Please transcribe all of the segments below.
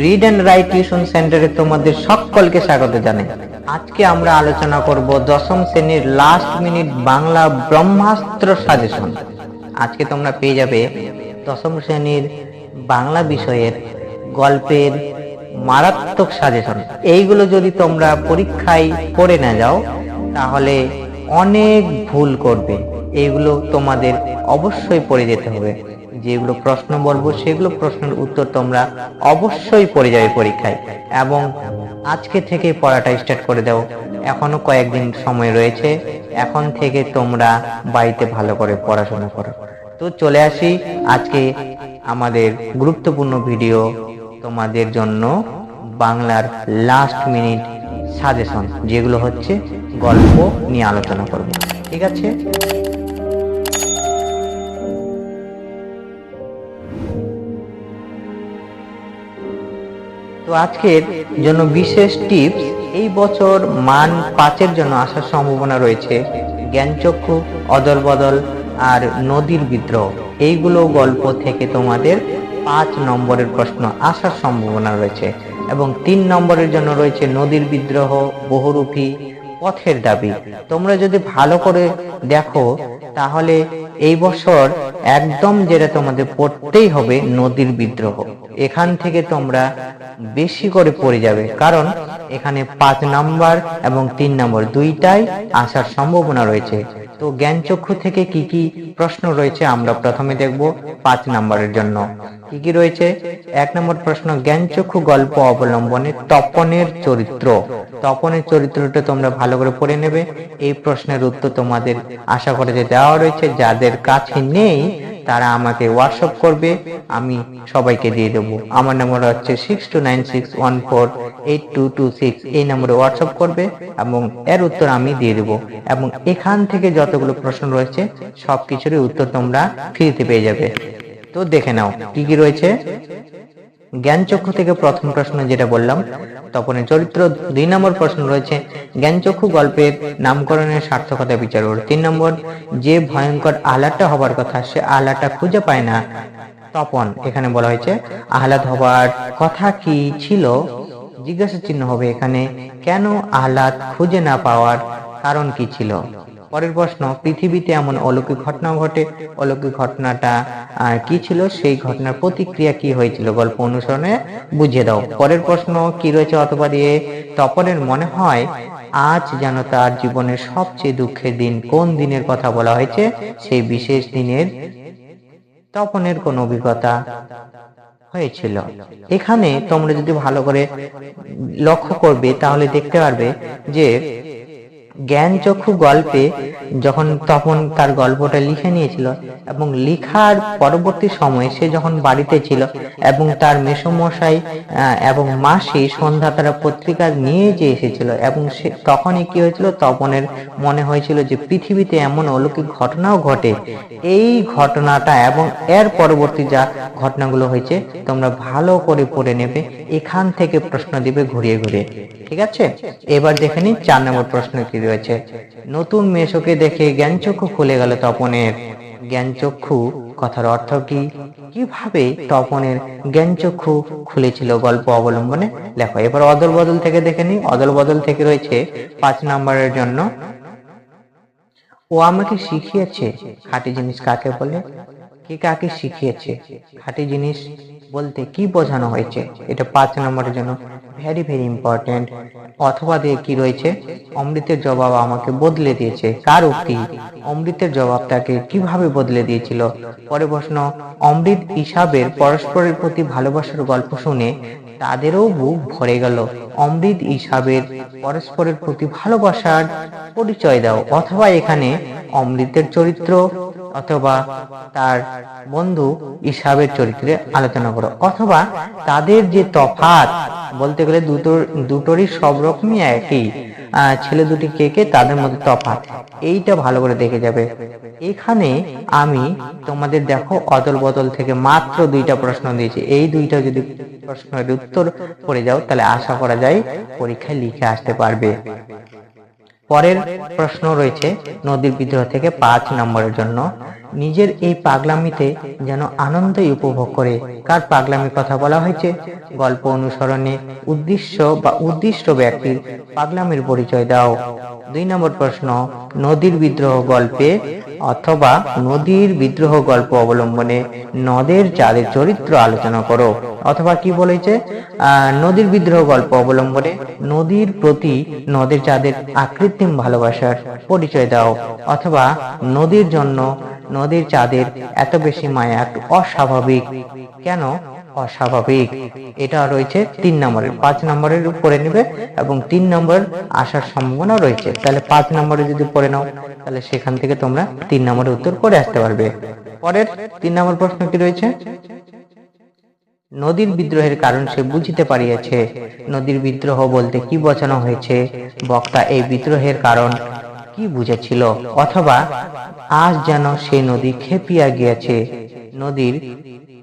Read and right tuition সেন্টারে তোমাদের সকলকে স্বাগত জানাই। আজকে আমরা আলোচনা করব দশম শ্রেণির last minute Bangla Brahmastra suggestion আজকে তোমরা পেয়ে যাবে দশম শ্রেণির বাংলা বিষয়ের গল্পের মারাত্মক সাজেশন এইগুলো যদি তোমরা পরীক্ষায় করে না যাও, তাহলে অনেক ভুল করবে। এইগুলো তোমাদের অবশ্যই পড়ে যেতে হবে। যেগুলো প্রশ্ন বলব, সেগুলো প্রশ্নের উত্তর তোমরা অবশ্যই পড়ে যাবে পরীক্ষায় এবং আজকে থেকে পড়াটা স্টার্ট করে দাও। এখনও কয়েকদিন সময় রয়েছে। এখন থেকে তোমরা বাড়িতে ভালো করে পড়াশোনা করো। তো চলে আসি আজকে আমাদের গুরুত্বপূর্ণ ভিডিও তোমাদের জন্য বাংলার লাস্ট মিনিট সাজেশন যেগুলো হচ্ছে গল্প নিয়ে আলোচনা করব। ঠিক আছে? তো আজকের জন্য বিশেষ টিপস, এই বছর মান পাঁচের জন্য আসার সম্ভাবনা রয়েছে। জ্ঞানচক্ষু অদল বদল আর নদীর বিদ্রোহ। এইগুলো গল্প থেকে তোমাদের পাঁচ নম্বরের প্রশ্ন আসার সম্ভাবনা রয়েছে এবং তিন নম্বরের জন্য রয়েছে নদীর বিদ্রোহ, বহুরূপী, পথের দাবি। তোমরা যদি ভালো করে দেখো তাহলে এই বছর একদম যেটা তোমাদের পড়তেই হবে নদীর বিদ্রোহ। এখান থেকে তোমরা বেশি করে পড়ে যাবে, কারণ এখানে পাঁচ নাম্বার এবং তিন নম্বর দুইটাই আসার সম্ভাবনা রয়েছে। তো জ্ঞানচক্ষু থেকে কি কি প্রশ্ন রয়েছে আমরা প্রথমে দেখব পাঁচ নম্বরের জন্য। কি কি রয়েছে? এক নম্বর প্রশ্ন, জ্ঞানচক্ষু গল্প অবলম্বনে তপনের চরিত্র। তপনের চরিত্রটা তোমরা ভালো করে পড়ে নেবে। এই প্রশ্নের উত্তর তোমাদের আশা করে যে দেওয়া রয়েছে, যাদের কাছে নেই, তারা আমাকে হোয়াটসঅ্যাপ করবে, আমি সবাইকে দিয়ে দেবো। আমার নম্বর হচ্ছে six two nine six one four eight two two six এই নম্বরে হোয়াটসঅ্যাপ করবে এবং এর উত্তর আমি দিয়ে দেবো। এবং এখান থেকে যতগুলো প্রশ্ন রয়েছে সব কিছুরই উত্তর তোমরা ফ্রিতে পেয়ে যাবে। তো দেখে নাও, কি কি রয়েছে? জ্ঞানচক্ষু থেকে প্রথম প্রশ্ন যেটা বললাম তপনের চরিত্র দুই নম্বর প্রশ্ন রয়েছে, জ্ঞানচক্ষু গল্পের নামকরণের সার্থকতা বিচার ওর তিন নম্বর, যে ভয়ঙ্কর আহ্লাদটা হবার কথা, সে আহ্লাদটা খুঁজে পায় না। তপন, এখানে বলা হয়েছে, আহ্লাদ হবার কথা কি ছিল? জিজ্ঞাসা চিহ্ন হবে এখানে, কেন আহ্লাদ খুঁজে না পাওয়ার কারণ কি ছিল? পরের প্রশ্ন, পৃথিবীতে এমন অলৌকিক ঘটনা ঘটে? অলৌকিক ঘটনাটা কি ছিল? সেই ঘটনার প্রতিক্রিয়া কি হয়েছিল? গল্প অনুসরণে বুঝিয়ে দাও। পরের প্রশ্ন, কি রয়েছে? অথবা দিয়ে তপনের মনে হয়, আজ যেন তার জীবনের সবচেয়ে দুঃখের দিন কোন দিনের কথা বলা হয়েছে? সেই বিশেষ দিনের তপনের কোন অভিজ্ঞতা হয়েছিল। এখানে তোমরা যদি ভালো করে লক্ষ্য করবে, তাহলে দেখতে পারবে যে জ্ঞানচক্ষু গল্পে যখন তখন তার গল্পটা লিখে নিয়েছিল এবং লিখার পরবর্তী সময়ে সে যখন বাড়িতে ছিল এবং তার মেসমশাই এবং মাসি সন্ধ্যা তারা পত্রিকা নিয়ে যে এসেছিল এবং সে তখনই কি হয়েছিল? তপনের মনে হয়েছিল যে পৃথিবীতে এমন অলৌকিক ঘটনাও ঘটে। এই ঘটনাটা এবং এর পরবর্তী যা ঘটনাগুলো হয়েছে, তোমরা ভালো করে পড়ে নেবে, এখান থেকে প্রশ্ন দিবে ঘুরিয়ে ঘুরিয়ে। ঠিক আছে? এবার দেখে নিই চার নম্বর প্রশ্ন কি রয়েছে। নতুন মেশোকে দেখে জ্ঞানচক্ষু খুলে গেল তপনের। জ্ঞানচক্ষু, কথার অর্থ কি? কীভাবে তপনের জ্ঞানচক্ষু খুলেছিল গল্প অবলম্বনে? লেখো এবার অদল বদল থেকে দেখে নি অদল বদল থেকে রয়েছে পাঁচ নম্বরের জন্য। ও আমাকে শিখিয়েছে। খাঁটি জিনিস কাকে বলে? কে কাকে শিখিয়েছে? খাঁটি জিনিস বলতে কি বোঝানো হয়েছে? এটা পাঁচ নম্বরের জন্য ভেরি ভেরি ইম্পর্টেন্ট অথবা দিয়ে কি রয়েছে? অমৃতের জবাব আমাকে বদলে দিয়েছে। কার উক্তি? অমৃতের জবাব তাকে কীভাবে বদলে দিয়েছিল? পরে প্রশ্ন, অমৃত হিসাবের পরস্পরের প্রতি ভালোবাসার গল্প শুনে তাদেরও বুক ভরে গেল। অমৃত হিসাবের পরস্পরের প্রতি ভালোবাসার পরিচয় দাও। অথবা এখানে অমৃতের চরিত্র অথবা তার বন্ধু ইসাবের চরিত্রে আলোচনা করো। অথবা তাদের যে তফাৎ বলতে গেলে দুটোর, দুটোরই সব রকমই একই। ছেলে দুটি কে কে? তাদের মধ্যে তফাৎ এইটা ভালো করে দেখে যাবে। এখানে আমি তোমাদের দেখো অদল বদল থেকে মাত্র দুইটা প্রশ্ন দিয়েছি। এই দুইটা যদি প্রশ্নের উত্তর পড়ে যাও, তাহলে আশা করা যায় পরীক্ষায় লিখে আসতে পারবে। পরের প্রশ্ন রয়েছে, নদীর বিদ্রোহ থেকে পাঁচ নম্বরের জন্য। নিজের এই পাগলামিতে যেন আনন্দই উপভোগ করে, কার পাগলামির কথা বলা হয়েছে? গল্প অনুসরণে উদ্দেশ্য বা উদ্দিষ্ট ব্যক্তির পাগলামির পরিচয় দাও। দুই নম্বর প্রশ্ন, নদীর বিদ্রোহ গল্পে অথবা নদীর বিদ্রোহ গল্প অবলম্বনে নদের চাঁদের চরিত্র আলোচনা করো। অথবা কি বলেছে? নদীর বিদ্রোহ গল্প অবলম্বনে নদীর প্রতি নদের চাঁদের আকৃত্রিম ভালোবাসার পরিচয় দাও। অথবা নদীর জন্য নদীর চাঁদের এত বেশি মায়া অস্বাভাবিক। কেন? অস্বাভাবিক। এটা রয়েছে তিন নম্বরের, পাঁচ নম্বরের উপরে নেবে এবং তিন নম্বর আসার সম্ভাবনা রয়েছে। তাহলে পাঁচ নম্বরে যদি পড়ে নাও, তাহলে সেখান থেকে তোমরা তিন নম্বরের উত্তর করে আসতে পারবে। পরের তিন নম্বর প্রশ্ন কি রয়েছে? নদীর বিদ্রোহের কারণ সে বুঝিতে পারিয়াছে। নদীর বিদ্রোহ বলতে কি বোঝানো হয়েছে? বক্তা, এই বিদ্রোহের কারণ কি বুঝেছিল? অথবা আজ যেন সে নদী খেপিয়া গিয়াছে, নদীর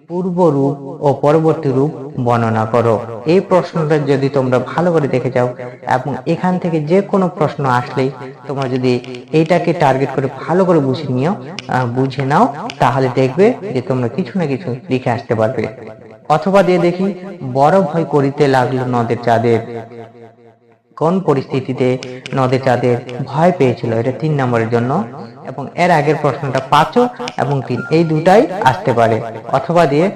পূর্ব রূপ ও পরবর্তী রূপ বর্ণনা করো। এই প্রশ্নটা যদি তোমরা ভালো করে দেখে যাও এবং এখান থেকে যে কোনো প্রশ্ন আসলেই তোমরা যদি এইটাকে টার্গেট করে ভালো করে বুঝে নিও বুঝে নাও, তাহলে দেখবে যে তোমরা কিছু না কিছু লিখে আসতে পারবে। অথবা দিয়ে দেখি বড় ভয় করিতে লাগল নদের চাঁদের। কোন পরিস্থিতিতে নদে চাঁদের ভয় পেয়েছিল? এটা তিন নম্বরের জন্য। এবং এর আগের প্রশ্নটা পাঁচও এবং তিন। এই দুটাই আসতে পারে। অথবা দিয়ে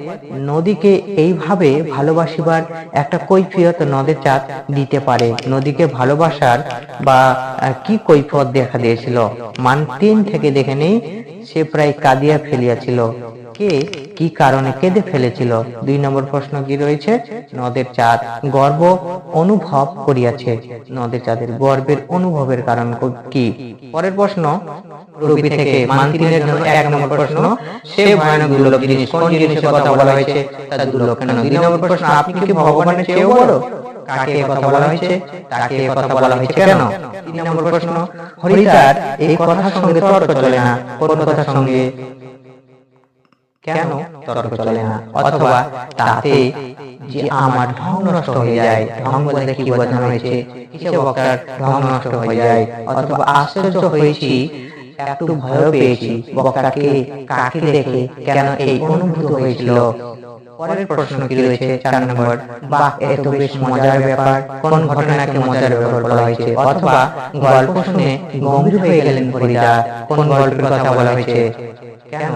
নদীকে এইভাবে ভালোবাসিবার একটা কৈফিয়ত নদের চাঁদ দিতে পারে। নদীকে ভালোবাসার বা কি কৈফিয়ত দেখা দিয়েছিল? মান তিন থেকে দেখে নেই, সে প্রায় কাঁদিয়া ফেলিয়াছিল। কে কি কারণে কেঁদে ফেলেছিল? দুই নম্বর প্রশ্ন কি রয়েছে? নদের চাঁদ গর্ব অনুভব করিয়াছে। নদের চাঁদের গর্বের অনুভবের কারণ কি পরের প্রশ্ন, রবি থেকে মান্তিনের জন্য এক নম্বর প্রশ্ন, সে ভয়ানক দুর্লভ জিনিস কোন জিনিসের কথা বলা হয়েছে? তা দুর্লভ কেন? দুই নম্বর প্রশ্ন, আপনি কি ভগবানের চেয়েও বড়? কাকে কথা বলা হয়েছে? তাকে কথা বলা হয়েছে কেন? তিন নম্বর প্রশ্ন, হরিদার এই কথার সঙ্গে তর্ক চলে না? কোন কথার সঙ্গে? কেন তর্ক চলে না? অথবা তাতে যে আমার ঢং নষ্ট হয়ে যায় ঢং বলতে কি বোঝানো হয়েছে? কিসে বক্তার ঢং নষ্ট হয়ে যায় অথবা আশ্চর্য হয়েছি একটু ভয় পেয়েছি। বক্তাকে কাকে দেখে কেন এই অনুভূত হয়েছিল? পরের প্রশ্ন কি রয়েছে? চার নম্বর বাহ এত বেশ মজার ব্যাপার। কোন ঘটনাকে মজার ব্যাপার বলা হয়েছে? অথবা গল্প শুনে গম্ভীর হয়ে গেলেন ফরিদা কোন গল্পের কথা বলা হয়েছে? কেন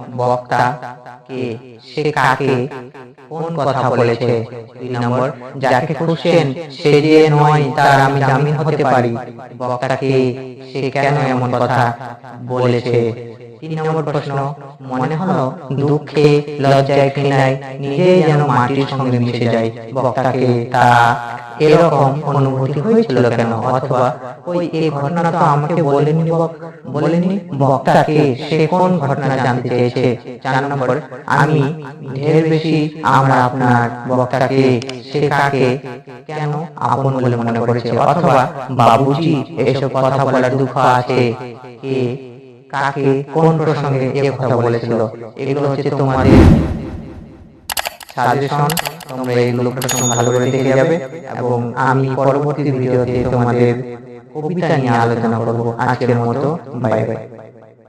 বক্তা কে? সে কাকে? কোন কথা বলেছে? দুই নম্বর, যাকে খুঁজছেন, সে যে নয়, তার আমি জামিন হতে পারি। বক্তা কে? সে কেন এমন কথা বলেছে? তিন নম্বর প্রশ্ন, মনে হলো দুঃখে লজ্জায় ঘৃণায় নিজেই যেন মাটির সঙ্গে মিশে যায়। বক্তাকে তা এরকম অনুভূতি হয়েছিল কেন? অথবা ওই এই ঘটনা তো আমাকে বলেনি বলেনি বক্তাকে সে কোন ঘটনা জানতে চেয়েছে? চার নম্বর, আমি ঢের বেশি আমরা আপনার বক্তাকে কাকে কেন আপন বলে মনে করেছে? অথবা বাবুজি, এসব কথা বলার দুঃখ আছে কে? কাকে? কোন প্রসঙ্গে এ কথা বলেছিল? এগুলো হচ্ছে তোমাদের সাজেশন তোমরা এইগুলো প্রশ্ন ভালো করে দেখে যাবে এবং আমি পরবর্তী ভিডিওতে তোমাদের কবিতা নিয়ে আলোচনা করব আজকের মতো। Bye bye.